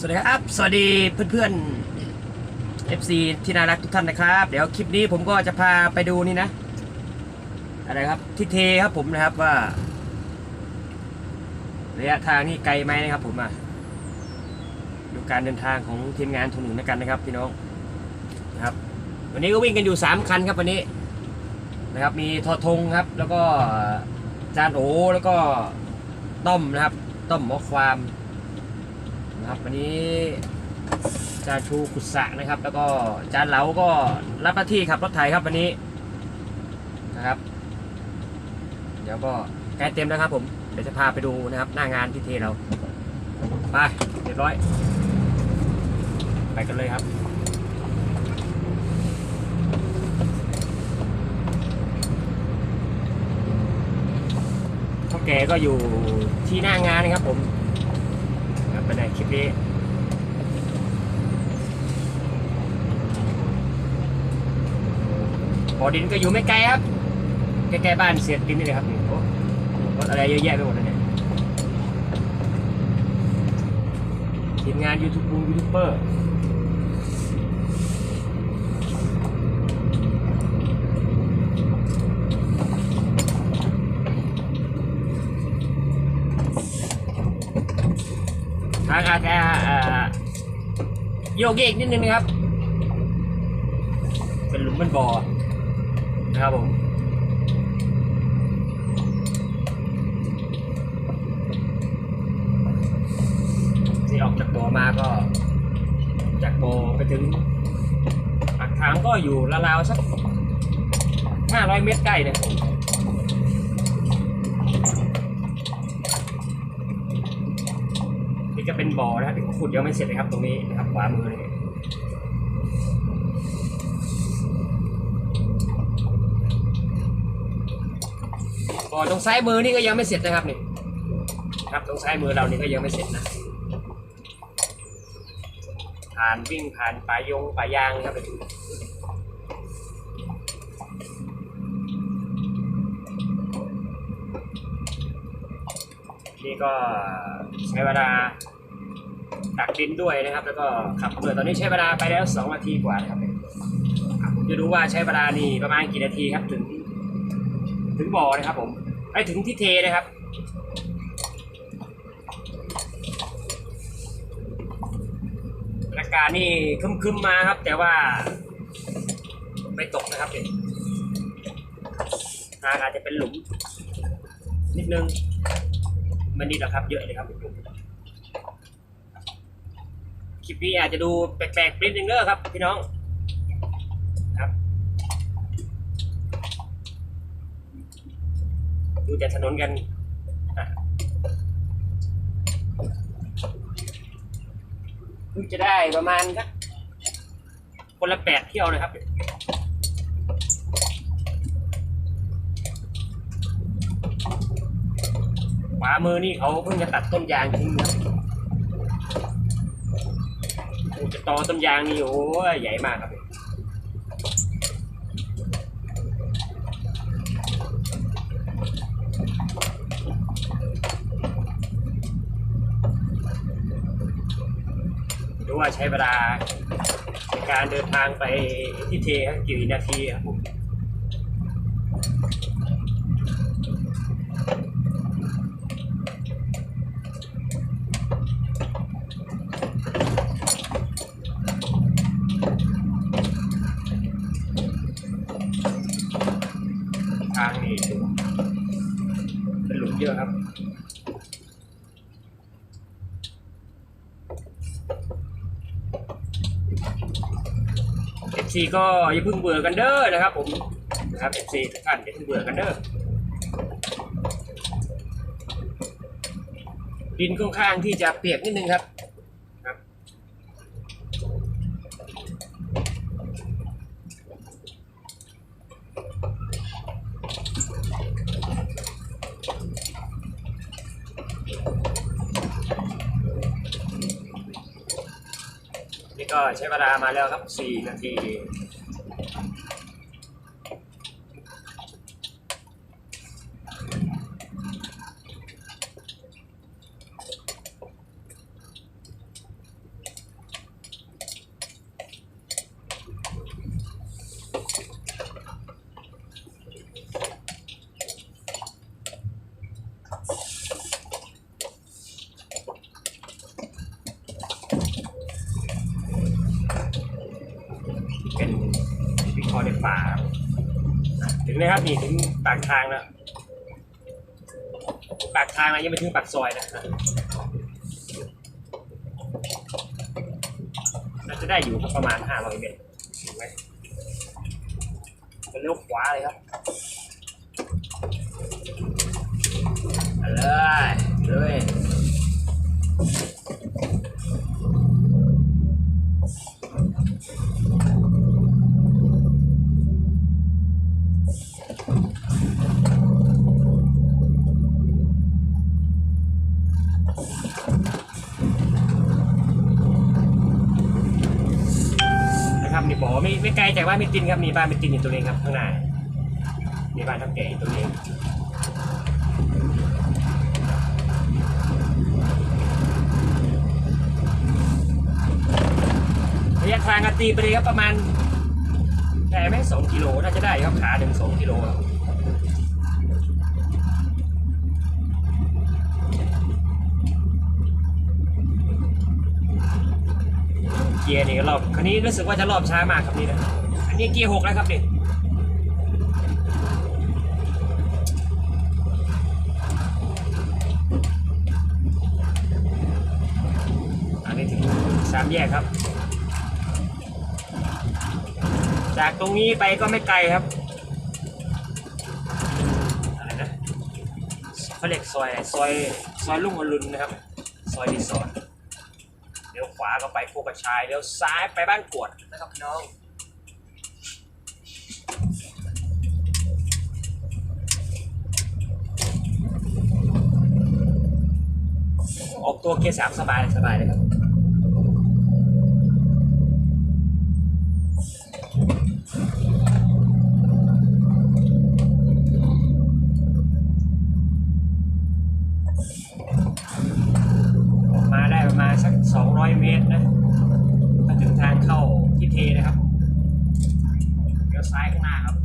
สวัสดีครับ สวัสดีเพื่อนๆ FC ที่น่ารักทุกท่านนะครับ เดี๋ยวคลิปนี้ผมก็จะพาไปดูนี่นะ อะไรครับที่เทครับผมนะครับว่าระยะทางนี่ไกลไหมนะครับผมอะดูการเดินทางของทีมงานทุนหนึ่งแล้วกันนะครับพี่น้องนะครับ วันนี้ก็วิ่งกันอยู่ 3 คันครับวันนี้นะครับ มีทอทงครับ แล้วก็จานโอแล้วก็ต้อมนะครับ ต้อมหมอความ นะครับวันนี้จาชูขุดสะนะครับ แล้วก็จานเหลาก็รับหน้าที่ขับรถไถครับวันนี้นะครับ เดี๋ยวก็ใกล้เต็มแล้วครับผมเดี๋ยวจะพาไปดูนะครับ หน้างานที่เทเราไปเรียบร้อย ไปกันเลยครับเท่าแกก็อยู่ที่หน้างานนะครับผม ไปในคลิปนี้บ่อดินก็อยู่ไม่ไกลครับ ใกล้ๆบ้านเสียดินนี่เลยครับโอ้รถอะไรเยอะแยะไปหมดเลยเนี่ยทีมงานยูทูบยูทูบเบอร์ อาจจะเอ่อโยกเยกนิดนึงนะครับ เป็นหลุมเป็นบ่อนะครับผมที่ออกจากบ่อมาก็ จากบ่อไปถึงปากทางก็อยู่ราวๆสักห้าร้อยเมตรใกล้นี่ยผม นี่ก็เป็นบ่อนะครับที่ขุดยังไม่เสร็จเลยครับ ตรงนี้นะครับขวามือเลยบ่อตรงซ้ายมือนี่ก็ยังไม่เสร็จนะครับนี่ครับตรงซ้ายมือเรานี่ก็ยังไม่เสร็จนะผ่านวิ่งผ่านป่ายงป่ายางครับนี่ก็ใช้เวลา ตักดินด้วยนะครับ แล้วก็ขับเรือตอนนี้ใช้เวลาไปแล้วสองนาทีกว่านะครับผมจะดูว่าใช้เวลานี่ประมาณกี่นาทีครับ ถึง ถึงบ่อนะครับ ผมไปถึงที่เทนะครับอากาศนี่คึมๆมาครับ แต่ว่าไม่ตกนะครับเนี่ยทางอาจจะเป็นหลุม นิดนึงไมันนิดหรอกครับ เยอะเลยครับ คลิปนี้อาจจะดูแปลกๆนิดนึงเด้อครับ พี่น้องครับดูแต่ถนนกันอะเพิ่งจะได้ประมาณสักคนละแปดเที่ยวนะครับขวามือนี่เขาเพิ่งจะตัดต้นยางทิ้งนะ อ้จะตอต้นยางนี่โอ้ยใหญ่มากครับดูว่าใช้เวลาในการเดินทางไปที่เทกี่นาทีครับผมทางนี่ดูเป็นหลุมเยอะครับ เอฟซีก็อย่าเพิ่งเบื่อกันเด้อนะครับ ผมนะครับเอฟซีทุกท่านอย่าเพิ่งเบื่อกันเด้อดินค่อนข้างที่จะเปียกนิดนึงครับ ก็ใช้เวลามาแล้วครับ 4 นาที น นะครับนี่ถึงปากทางแล้วปากทางนะยังไม่ถึงปากซอยนะน่าจะได้อยู่ครับประมาณ500เมตรถูกไหมเลี้ยวขวาเลยครับไปเลยเลย นะครับนี่บอกว่า ไม่ไม่ไกลจากบ้านมิตินครับมีบ้านมิตินอยู่ตัวเองครับข้างหน้ามีบ้านทำแก่อยู่ตัวเองระยะทางอัตีไปเลยครับประมาณแต่ไม่สองกิโลน่าจะได้ครับขาหนึ่งสองกิโลครับ กียร์นี่ก็รอบคันนี้รู้สึกว่าจะรอบช้ามากครับนี่นะอันนี้เกียร์หกแล้วครับนี่อันนี้ถึงสามแยกครับ จากตรงนี้ไปก็ไม่ไกลครับอะไรนะเขาเรียกซอยซอยซอยลุงอรุณนะครับ ซอยรีสอร์ทเลี้ย ขวาก็ไปโคกระชายเลี้ยวซ้ายไปบ้านกวดนะครับพี่น้องออกตัวเกียร์สามสบายสบายเลยครับ ออกมาได้ประมาณสัก 200 เมตรนะก็ถึงทางเข้าที่เทนะครับเลี้ยวซ้ายข้างหน้าครับ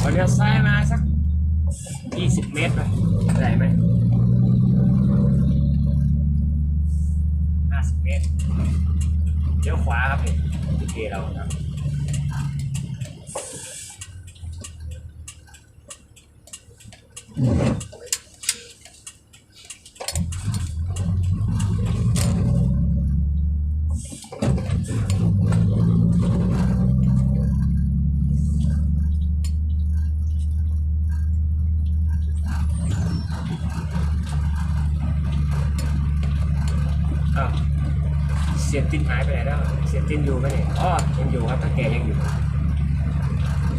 พอเลี้ยวซ้ายมาสัก ยี่สิบเมตรไหมได้ไหมห้าสิบเมตรเลี้ยวขวาครับนี่ที่เทเราครับอ้าวเสียตินหายไปไหนแล้ว เสียตินอยู่ไหมเนี่ยอ๋อยังอยู่ครับถ้าแกยังอยู่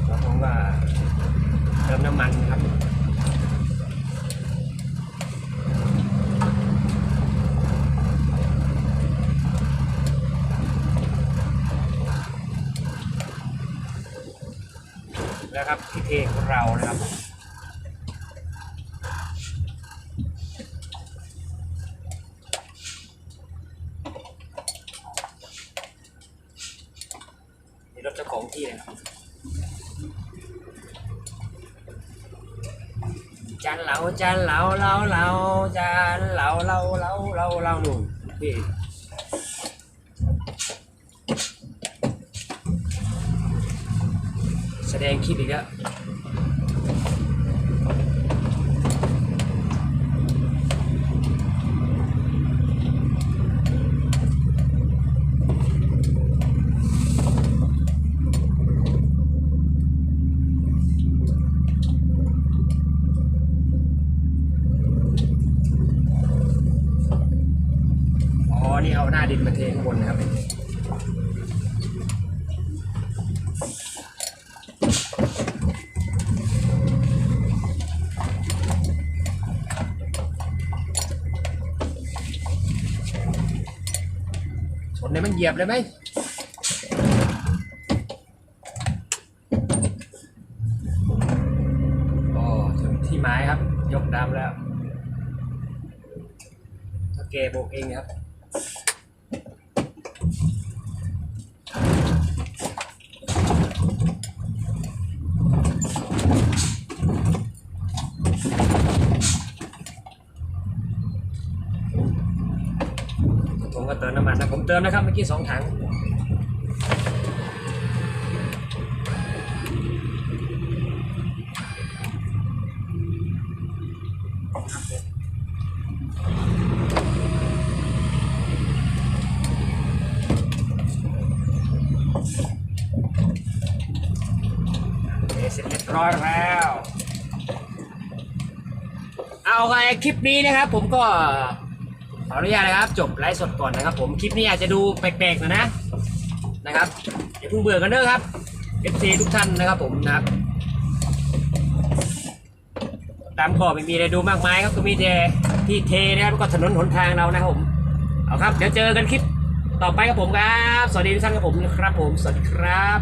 เราคงว่าเติมน้ำมันครับแล้วครับที่เทของเรานะครับ นี่รถเจ้าของที่นะครับ จันเหลานเหลาเหลาเหลาจันเหลาเหลาเหลาเหลาเหลาหนุ่มพี่แสดงคลิปอีกแล้วอ๋อ นี่เอาหน้าดินมาเทข้างบนนะครับ ในเลยมันเหยียบเลยไหมโอ้ถึงที่ไม้ครับ ยกดำแล้วถ้าเกโบกเองครับ น้ำมันนะผมเติมนะครับเมื่อกี้สองถังเคเสร็จเรียบร้อยแล้วเอาไงคลิปนี้นะครับผมก็ ขออนุญาตนะครับ จบไลฟ์สดก่อนนะครับ ผมคลิปนี้อาจจะดูแปลกๆหนะนะนะครับอย่าเพิ่งเบื่อกันเด้อครับ FC ทุกท่านนะครับผมนะครับ ตามขอบไม่มีอะไรดูมากมายครับก็มีแต่ที่เทนะครับแล้วก็ถนนหนทางเรานะครับผม เอาครับ เดี๋ยวเจอกันคลิปต่อไปครับผมครับ สวัสดีทุกท่านครับผมนะครับผม สวัสดีครับ